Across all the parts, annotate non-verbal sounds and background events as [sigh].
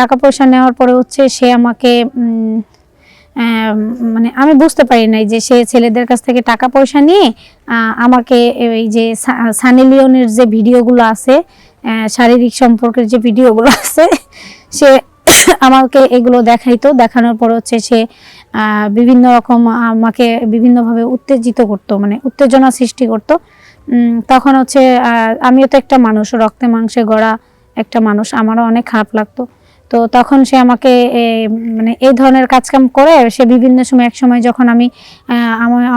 টাকা পয়সা নেওয়ার পরে হচ্ছে সে আমাকে মানে আমি বুঝতে পারি নাই যে সে ছেলেদের কাছ থেকে টাকা পয়সা নিয়ে আমাকে এই যে সানি লিওনের যে ভিডিওগুলো আছে শারীরিক সম্পর্কের যে ভিডিওগুলো আছে, সে আমাকে এগুলো দেখাইতো। দেখানোর পর হচ্ছে সে বিভিন্ন রকম আমাকে বিভিন্নভাবে উত্তেজিত করতো মানে উত্তেজনা সৃষ্টি করতো। তখন হচ্ছে আমিও তো একটা মানুষ, রক্তে মাংসে গড়া একটা মানুষ, আমারও অনেক খারাপ লাগতো। তো তখন সে আমাকে মানে এই ধরনের কাজকাম করে সে বিভিন্ন সময়, এক সময় যখন আমি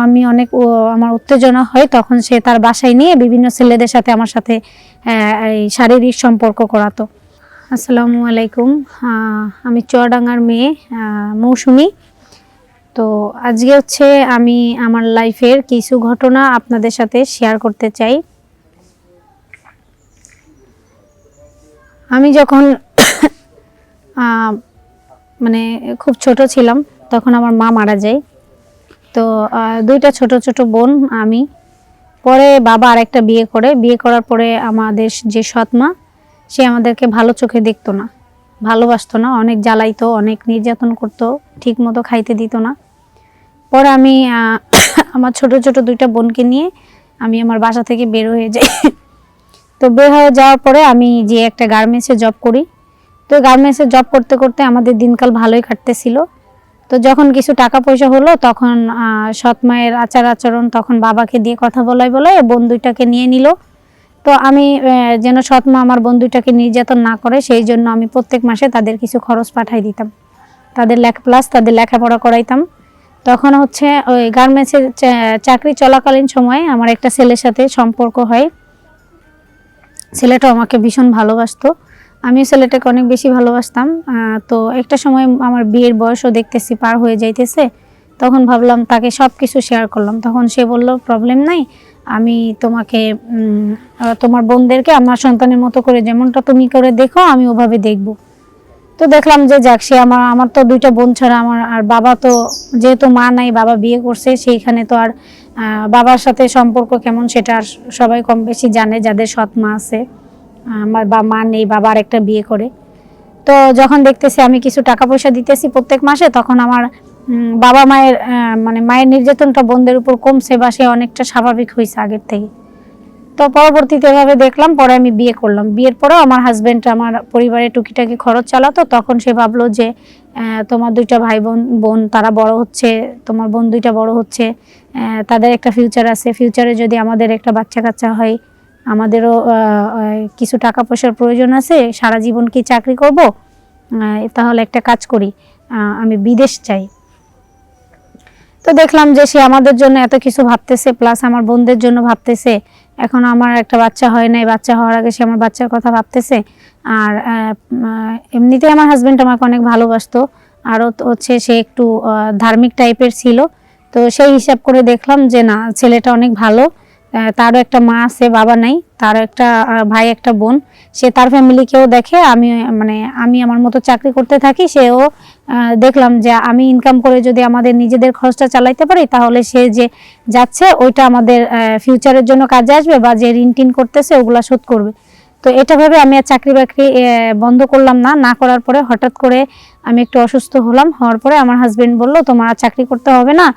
আমি অনেক আমার উত্তেজনা হয়, তখন সে তার বাসায় নিয়ে বিভিন্ন ছেলেদের সাথে আমার সাথে এই শারীরিক সম্পর্ক করাতো। আসসালামু আলাইকুম। আমি চুয়াডাঙ্গার মেয়ে মৌসুমি। তো আজকে হচ্ছে আমি আমার লাইফের কিছু ঘটনা আপনাদের সাথে শেয়ার করতে চাই। আমি যখন মানে খুব ছোট ছিলাম, তখন আমার মা মারা যায়। তো দুইটা ছোট ছোট বোন আমি। পরে বাবা আর একটা বিয়ে করে। বিয়ে করার পরে আমাদের যে সৎ মা সে আমাদেরকে ভালো চোখে দেখতো না, ভালোবাসতো না, অনেক জ্বালাইতো, অনেক নির্যাতন করতো ঠিক মতো খাইতে দিত না। পরে আমি [coughs] আমার ছোট ছোট দুইটা বোনকে নিয়ে আমি আমার বাসা থেকে বের হয়ে যাই। তো বের হয়ে যাওয়ার পরে আমি যে একটা গার্মেন্টসে জব করি তো গার্মেন্টসে জব করতে করতে আমাদের দিনকাল ভালোই কাটতেছিল। তো যখন কিছু টাকা পয়সা হলো, তখন সৎ মায়ের আচার আচরণ তখন বাবাকে দিয়ে কথা বলাই বলাই বোন দুইটাকে নিয়ে নিল। তো আমি যেন সৎ মা আমার বন্ধুটাকে নির্যাতন না করে, সেই জন্য আমি প্রত্যেক মাসে তাদের কিছু খরচ পাঠাই দিতাম। তাদের লেখা প্লাস তাদের লেখাপড়া করাইতাম। তখন হচ্ছে ওই গার্মেন্টসের চাকরি চলাকালীন সময়ে আমার একটা ছেলের সাথে সম্পর্ক হয়। ছেলেটা আমাকে ভীষণ ভালোবাসতো। আমিও ছেলেটাকে অনেক বেশি ভালোবাসতাম তো একটা সময় আমার বিয়ের বয়সও দেখতেছি, পার হয়ে যাইতেছে। তখন ভাবলাম তাকে সব কিছু শেয়ার করলাম। তখন সে বলল প্রবলেম নাই, আমি তোমাকে তোমার বোনদেরকে আমার সন্তানের মতো করে যেমনটা তুমি করে দেখো, আমি ওভাবে দেখব। তো দেখলাম যে যাক, সে আমার আমার তো দুইটা বোন ছাড়া আমার আর বাবা তো, যেহেতু মা নাই, বাবা বিয়ে করছে, সেইখানে তো আর বাবার সাথে সম্পর্ক কেমন সেটা আর সবাই কম বেশি জানে, যাদের সৎ মা আছে। আমার বা মা নেই, বাবা আর একটা বিয়ে করে। তো যখন দেখতেছি আমি কিছু টাকা পয়সা দিতেছি প্রত্যেক মাসে, তখন আমার বাবা মায়ের মানে মায়ের নির্যাতনটা বোনদের উপর কমছে বা সে অনেকটা স্বাভাবিক হয়েছে আগের থেকে। তো পরবর্তীতে এভাবে দেখলাম, পরে আমি বিয়ে করলাম। বিয়ের পরেও আমার হাজব্যান্ড আমার পরিবারে টুকিটাকি খরচ চালাতো। তখন সে ভাবলো যে তোমার দুইটা ভাই বোন বোন তারা বড় হচ্ছে, তোমার বোন দুইটা বড় হচ্ছে তাদের একটা ফিউচার আছে। ফিউচারে যদি আমাদের একটা বাচ্চা কাচ্চা হয় আমাদেরও কিছু টাকা পয়সার প্রয়োজন আছে, সারা জীবন কি চাকরি করব? তাহলে একটা কাজ করি আমি বিদেশ চাই। তো দেখলাম যে সে আমাদের জন্য এত কিছু ভাবতেছে প্লাস আমার বোনদের জন্য ভাবতেছে। এখন আমার একটা বাচ্চা হয় নাই, বাচ্চা হওয়ার আগে সে আমার বাচ্চার কথা ভাবতেছে। আর এমনিতে আমার হাজবেন্ড আমাকে অনেক ভালোবাসতো। আরও হচ্ছে সে একটু ধার্মিক টাইপের ছিল। তো সেই হিসাব করে দেখলাম যে না, ছেলেটা অনেক ভালো। তারও একটা মা আছে, বাবা নাই, তারও একটা ভাই, একটা বোন। সে তার ফ্যামিলিকেও দেখে, আমি মানে আমি আমার মতো চাকরি করতে থাকি, সেও দেখলাম যে আমি ইনকাম করে যদি আমাদের নিজেদের খরচটা চালাইতে পারি, তাহলে সে যে যাচ্ছে, ওইটা আমাদের ফিউচারের জন্য কাজে আসবে বা যে ঋণ টিন করতেছে, ওগুলা শোধ করবে। তো এটা ভেবে আমি আর চাকরি বাকরি বন্ধ করলাম না। না করার পরে হঠাৎ করে আমি একটু অসুস্থ হলাম, হওয়ার পরে আমার হাজবেন্ড বলল, তোমার চাকরি করতে হবে না।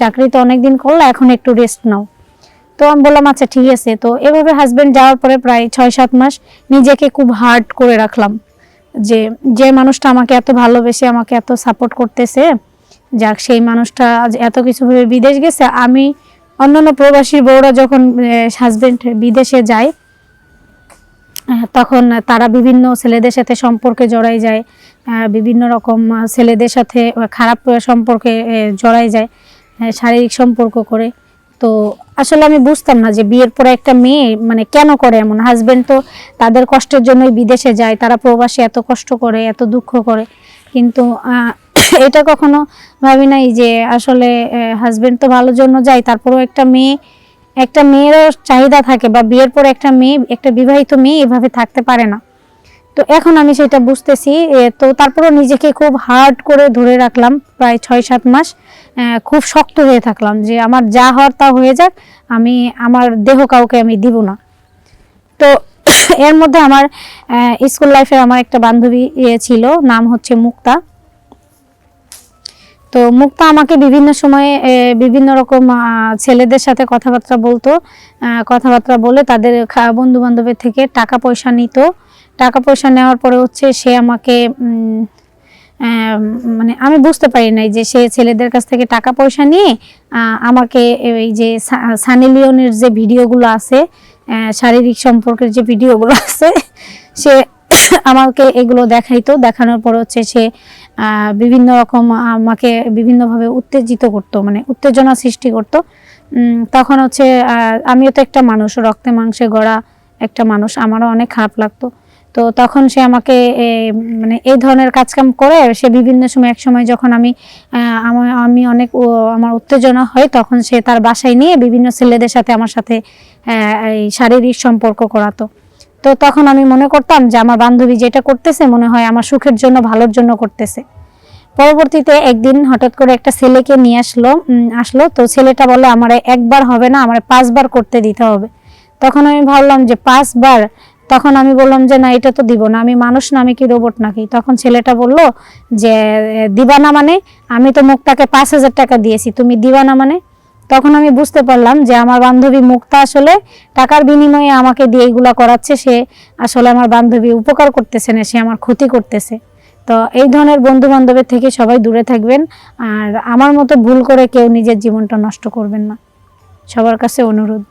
চাকরি তো অনেকদিন করলে, এখন একটু রেস্ট নাও। তো আমি বললাম আচ্ছা ঠিক আছে। তো এভাবে হাজবেন্ড যাওয়ার পরে প্রায় ছয় সাত মাস নিজেকে খুব হার্ড করে রাখলাম যে যে মানুষটা আমাকে এত ভালোবেসে, আমাকে এত সাপোর্ট করতেছে, যাক, সেই মানুষটা আজ এত কিছু ভেবে বিদেশ গেছে। আমি অন্যান্য প্রবাসী বউরা যখন হাজবেন্ড বিদেশে যায়, তখন তারা বিভিন্ন ছেলেদের সাথে সম্পর্কে জড়াই যায় বিভিন্ন রকম ছেলেদের সাথে খারাপ সম্পর্কে জড়াই যায় শারীরিক সম্পর্ক করে। তো আসলে আমি বুঝতাম না যে বিয়ের পরে একটা মেয়ে মানে কেন করে এমন? হাজবেন্ড তো তাদের কষ্টের জন্যই বিদেশে যায়, তারা প্রবাসে এত কষ্ট করে, এত দুঃখ করে। কিন্তু এটা কখনো ভাবি নাই যে আসলে হাজবেন্ড তো ভালোর জন্য যায়, তারপরেও একটা মেয়ে, একটা মেয়েরও চাহিদা থাকে বা বিয়ের পর একটা মেয়ে, একটা বিবাহিত মেয়ে এভাবে থাকতে পারে না। তো এখন আমি সেটা বুঝতেছি তো তারপরে নিজেকে খুব হার্ড করে ধরে রাখলাম প্রায় ছয় সাত মাস খুব শক্ত হয়ে থাকলাম যে আমার যা হওয়ার তা হয়ে যাক, আমি আমার দেহ কাউকে আমি দিব না। তো এর মধ্যে আমার স্কুল লাইফের আমার একটা বান্ধবী ছিল, নাম হচ্ছে মুক্তা। তো মুক্তা আমাকে বিভিন্ন সময়ে বিভিন্ন রকম ছেলেদের সাথে কথাবার্তা বলতো। কথাবার্তা বলে তাদের বন্ধু বান্ধবের থেকে টাকা পয়সা নিত। টাকা পয়সা নেওয়ার পরে হচ্ছে সে আমাকে মানে আমি বুঝতে পারি নাই যে সে ছেলেদের কাছ থেকে টাকা পয়সা নিয়ে আমাকে এই যে সানি লিওনের যে ভিডিওগুলো আছে শারীরিক সম্পর্কের যে ভিডিওগুলো আছে, সে আমাকে এগুলো দেখাইতো। দেখানোর পর হচ্ছে সে বিভিন্ন রকম আমাকে বিভিন্নভাবে উত্তেজিত করতো মানে উত্তেজনা সৃষ্টি করতো। তখন হচ্ছে আমিও তো একটা মানুষ, রক্তে মাংসে গড়া একটা মানুষ, আমারও অনেক খারাপ লাগতো। তো তখন সে আমাকে মানে এই ধরনের কাজকাম করে, সে বিভিন্ন সময়, এক সময় যখন আমি আমি অনেক আমার উত্তেজনা হয়, তখন সে তার বাসায় নিয়ে বিভিন্ন ছেলেদের সাথে আমার সাথে এই শারীরিক সম্পর্ক করাতো। তো তখন আমি মনে করতাম যে আমার বান্ধবী যেটা করতেছে মনে হয় আমার সুখের জন্য, ভালোর জন্য করতেছে। পরবর্তীতে একদিন হঠাৎ করে একটা ছেলেকে নিয়ে আসলো আসলো। তো ছেলেটা বলে আমার একবার হবে না, আমার পাঁচবার করতে দিতে হবে। তখন আমি ভাবলাম যে পাঁচবার? তখন আমি বললাম যে, না, এটা তো দিব না, আমি মানুষ না, আমি কি রোবট নাকি? তখন ছেলেটা বলল যে, দিবা না মানে আমি তো মুক্তাকে পাঁচ হাজার টাকা দিয়েছি, তুমি দিবা না মানে? তখন আমি বুঝতে পারলাম যে আমার বান্ধবী মুক্তা আসলে টাকার বিনিময়ে আমাকে দিয়ে এইগুলো করাচ্ছে। সে আসলে আমার বান্ধবী উপকার করতেছে না, সে আমার ক্ষতি করতেছে। তো এই ধরনের বন্ধু বান্ধবের থেকে সবাই দূরে থাকবেন আর আমার মতো ভুল করে কেউ নিজের জীবনটা নষ্ট করবেন না। সবার কাছে অনুরোধ।